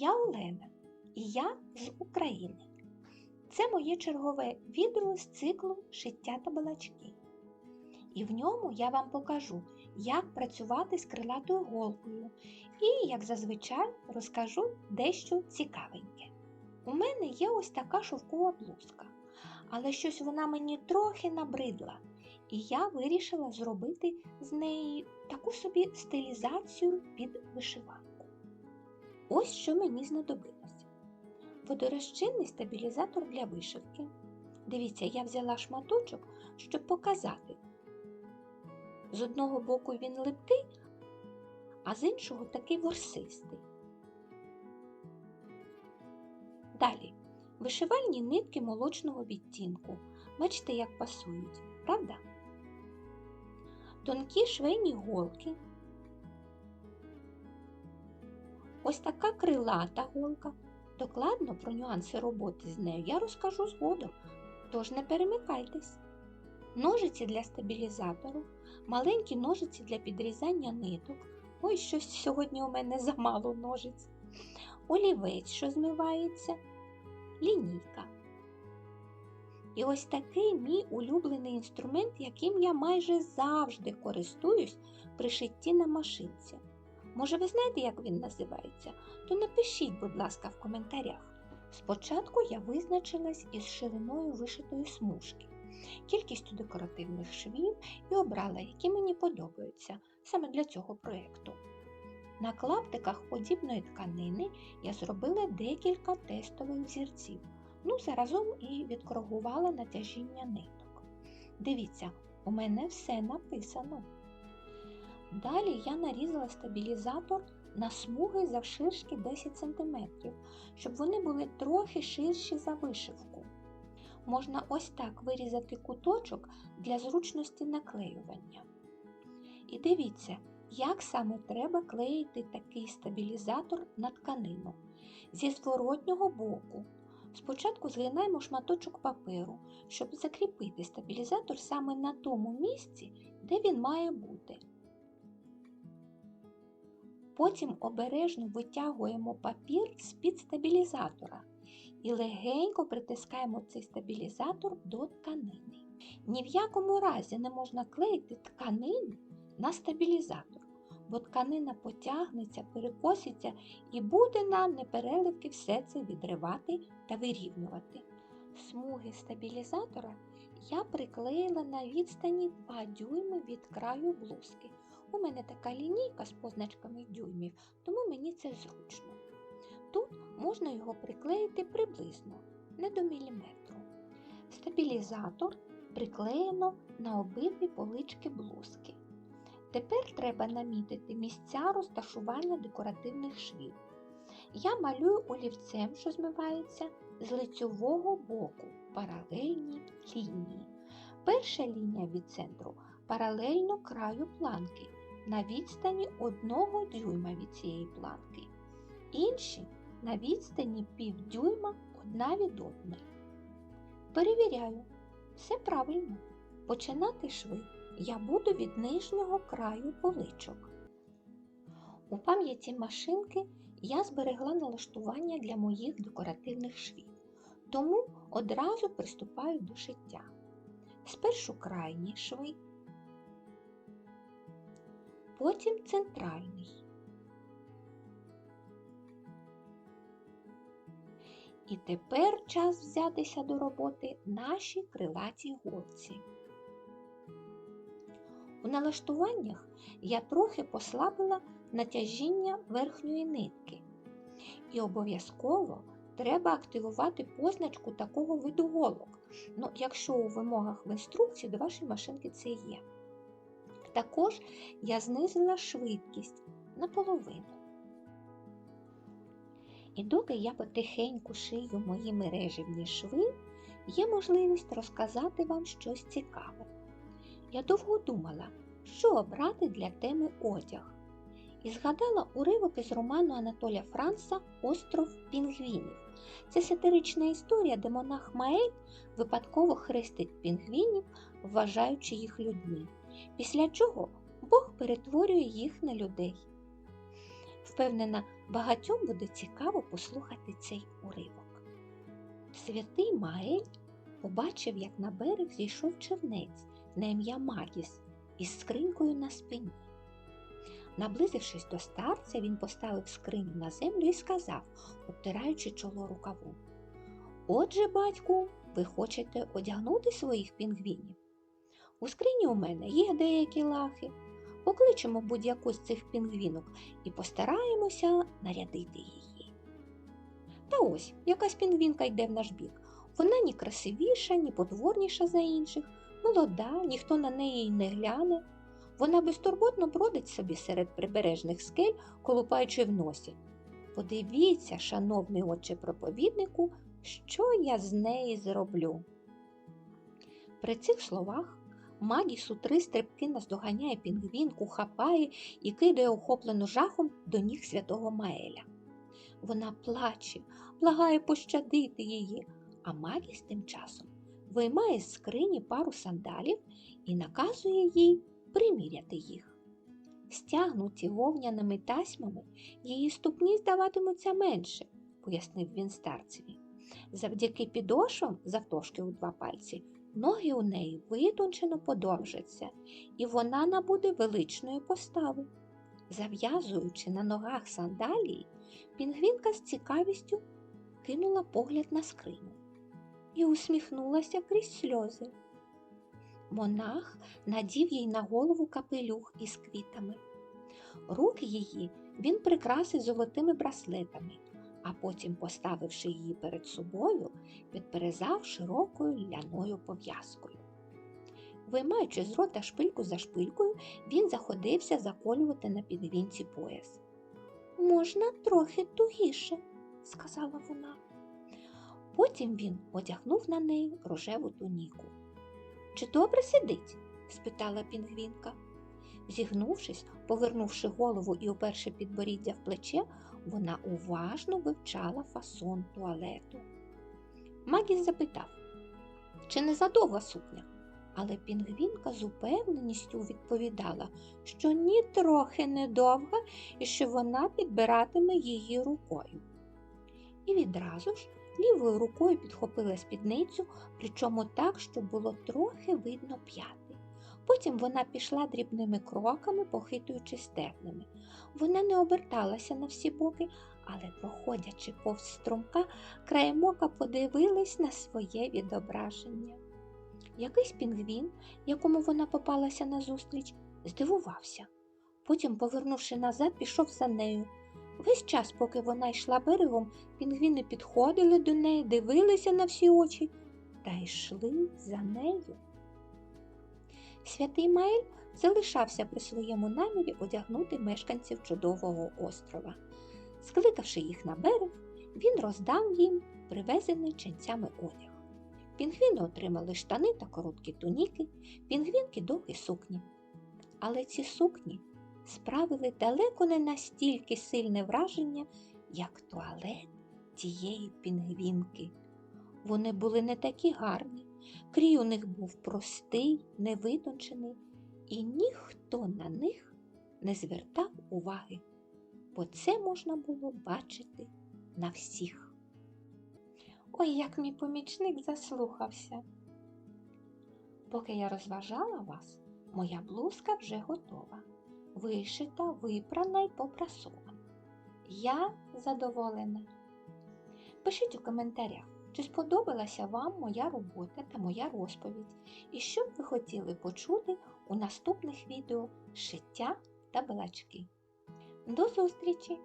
Я Олена і я з України. Це моє чергове відео з циклу Шиття та балачки. І в ньому я вам покажу, як працювати з крилатою голкою і, як зазвичай, розкажу дещо цікавеньке. У мене є ось така шовкова блузка, але щось вона мені трохи набридла, і я вирішила зробити з неї таку собі стилізацію під вишиванку. Ось що мені знадобилось. Водорозчинний стабілізатор для вишивки. Дивіться, я взяла шматочок, щоб показати. З одного боку він липкий, а з іншого такий ворсистий. Далі вишивальні нитки молочного відтінку. Бачите, як пасують, правда? Тонкі швейні голки. Ось така крилата голка. Докладно про нюанси роботи з нею я розкажу згодом, тож не перемикайтесь. Ножиці для стабілізатору, маленькі ножиці для підрізання ниток. Ой, щось сьогодні у мене замало ножиць. Олівець, що змивається, лінійка. І ось такий мій улюблений інструмент, яким я майже завжди користуюсь при шитті на машинці. Може, ви знаєте, як він називається? То напишіть, будь ласка, в коментарях. Спочатку я визначилась із шириною вишитої смужки, кількістю декоративних швів і обрала, які мені подобаються саме для цього проєкту. На клаптиках подібної тканини я зробила декілька тестових взірців, ну заразом і відкоригувала натяжіння ниток. Дивіться, у мене все написано. Далі я нарізала стабілізатор на смуги завширшки 10 см, щоб вони були трохи ширші за вишивку. Можна ось так вирізати куточок для зручності наклеювання. І дивіться, як саме треба клеїти такий стабілізатор на тканину. Зі зворотнього боку. Спочатку згинаємо шматочок паперу, щоб закріпити стабілізатор саме на тому місці, де він має бути. Потім обережно витягуємо папір з-під стабілізатора і легенько притискаємо цей стабілізатор до тканини. Ні в якому разі не можна клеїти тканину на стабілізатор, бо тканина потягнеться, перекоситься і буде нам непереливки все це відривати та вирівнювати. Смуги стабілізатора я приклеїла на відстані 2 дюйми від краю блузки. У мене така лінійка з позначками дюймів, тому мені це зручно. Тут можна його приклеїти приблизно, не до міліметру. Стабілізатор приклеєно на обидві полички блузки. Тепер треба намітити місця розташування декоративних швів. Я малюю олівцем, що змивається, з лицьового боку паралельні лінії. Перша лінія від центру паралельно краю планки на відстані 1 дюйма від цієї планки. Інші на відстані півдюйма одна від одної. Перевіряю, все правильно. Починати шви я буду від нижнього краю поличок. У пам'яті машинки я зберегла налаштування для моїх декоративних швів, тому одразу приступаю до шиття. Спершу крайні шви, потім центральний. І тепер час взятися до роботи нашій крилатій голці. У налаштуваннях я трохи послабила натяжіння верхньої нитки. І обов'язково треба активувати позначку такого виду голок, ну, якщо у вимогах в інструкції до вашої машинки це є. Також я знизила швидкість наполовину. І доки я потихеньку шию мої мереживні шви, є можливість розказати вам щось цікаве. Я довго думала, що обрати для теми одяг, і згадала уривок із роману Анатоля Франца Остров Пінгвінів. Це сатирична історія, де монах Маель випадково хрестить пінгвінів, вважаючи їх людьми, після чого Бог перетворює їх на людей. Впевнена, Багатьом буде цікаво послухати цей уривок. Святий Маель побачив, як на берег зійшов чернець на ім'я Магіс із скринькою на спині. Наблизившись до старця, він поставив скриню на землю і сказав, обтираючи чоло рукавом. Отже, батьку, ви хочете одягнути своїх пінгвінів? У скрині у мене є деякі лахи. Покличемо будь-яку з цих пінгвінок і постараємося нарядити її. Та ось якась пінгвінка йде в наш бік. Вона ні красивіша, ні потворніша за інших, молода, ніхто на неї й не гляне. Вона безтурботно бродить собі серед прибережних скель, колупаючи в носі. Подивіться, шановний отче проповіднику, що я з неї зроблю. При цих словах Магіс у три стрибки наздоганяє пінгвінку, хапає і кидає охоплену жахом до ніг святого Маеля. Вона плаче, благає пощадити її, а Магіс тим часом виймає з скрині пару сандалів і наказує їй приміряти їх. Стягнуті вовняними тасьмами, її ступні здаватимуться менше, пояснив він старцеві. Завдяки підошвам, завтовшки у два пальці, ноги у неї витончено подовжаться, і вона набуде величної постави. Зав'язуючи на ногах сандалії, пінгвінка з цікавістю кинула погляд на скриню і усміхнулася крізь сльози. Монах надів їй на голову капелюх із квітами. Руки її він прикрасив золотими браслетами, а потім, поставивши її перед собою, підперезав широкою ляною пов'язкою. Виймаючи з рота шпильку за шпилькою, він заходився заколювати на підвінці пояс. Можна трохи тугіше, сказала вона. Потім він одягнув на неї рожеву туніку. Чи добре сидить? спитала пінгвінка. Зігнувшись, повернувши голову і уперше підборіддя в плече, вона уважно вивчала фасон туалету. Магіс запитав, чи не задовга сукня? Але пінгвінка з упевненістю відповідала, що ні трохи не довга і що вона підбиратиме її рукою. І відразу ж лівою рукою підхопила спідницю, причому так, щоб було трохи видно п'яти. Потім вона пішла дрібними кроками, похитуючи стегнами. Вона не оберталася на всі боки, але, проходячи повз струмка, краєм ока подивилась на своє відображення. Якийсь пінгвін, якому вона попалася назустріч, здивувався. Потім, повернувши назад, пішов за нею. Весь час, поки вона йшла берегом, пінгвіни підходили до неї, дивилися на всі очі та йшли за нею. Святий Маель залишався при своєму намірі одягнути мешканців чудового острова. Скликавши їх на берег, він роздав їм привезений ченцями одяг. Пінгвіни отримали штани та короткі туніки, пінгвінки довгі сукні. Але ці сукні справили далеко не настільки сильне враження, як туалет тієї пінгвінки. Вони були не такі гарні, крій у них був простий, невитончений, і ніхто на них не звертав уваги, бо це можна було бачити на всіх. Ой, як мій помічник заслухався. Поки я розважала вас, моя блузка вже готова, вишита, випрана й попрасована. Я задоволена. Пишіть у коментарях, чи сподобалася вам моя робота та моя розповідь, і що б ви хотіли почути у наступних відео шиття та балачки. До зустрічі!